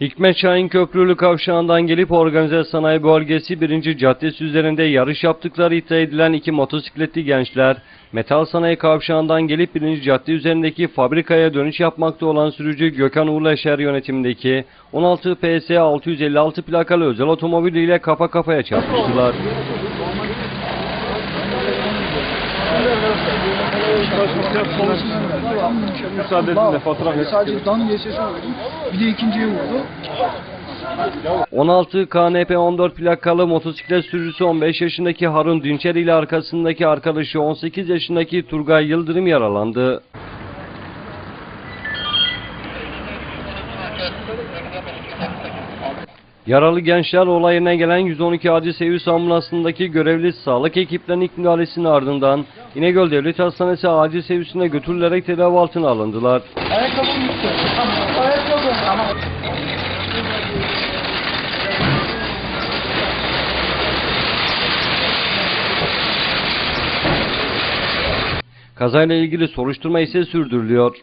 Hikmet Şahin Köprülü kavşağından gelip organize sanayi bölgesi 1. caddesi üzerinde yarış yaptıkları iddia edilen iki motosikletli gençler, Metal Sanayi kavşağından gelip 1. cadde üzerindeki fabrikaya dönüş yapmakta olan sürücü Gökhan Uğurlaşer yönetimindeki 16 PS 656 plakalı özel otomobil ile kafa kafaya çarpıştılar. Müsaade edin fotoğraf Sadece dan diye aldım. Bir de ikinciye vurdu. 16 KNP 14 plakalı motosiklet sürücüsü 15 yaşındaki Harun Dünçer ile arkasındaki arkadaşı 18 yaşındaki Turgay Yıldırım yaralandı. Yaralı gençler olay yerine gelen 112 acil servis ambulansındaki görevli sağlık ekiplerinin ilk müdahalesinin ardından İnegöl Devlet Hastanesi acil servisine götürülerek tedavi altına alındılar. Ayakkabım gitti. Tamam. Ayakkabım. Tamam. Kazayla ilgili soruşturma ise sürdürülüyor.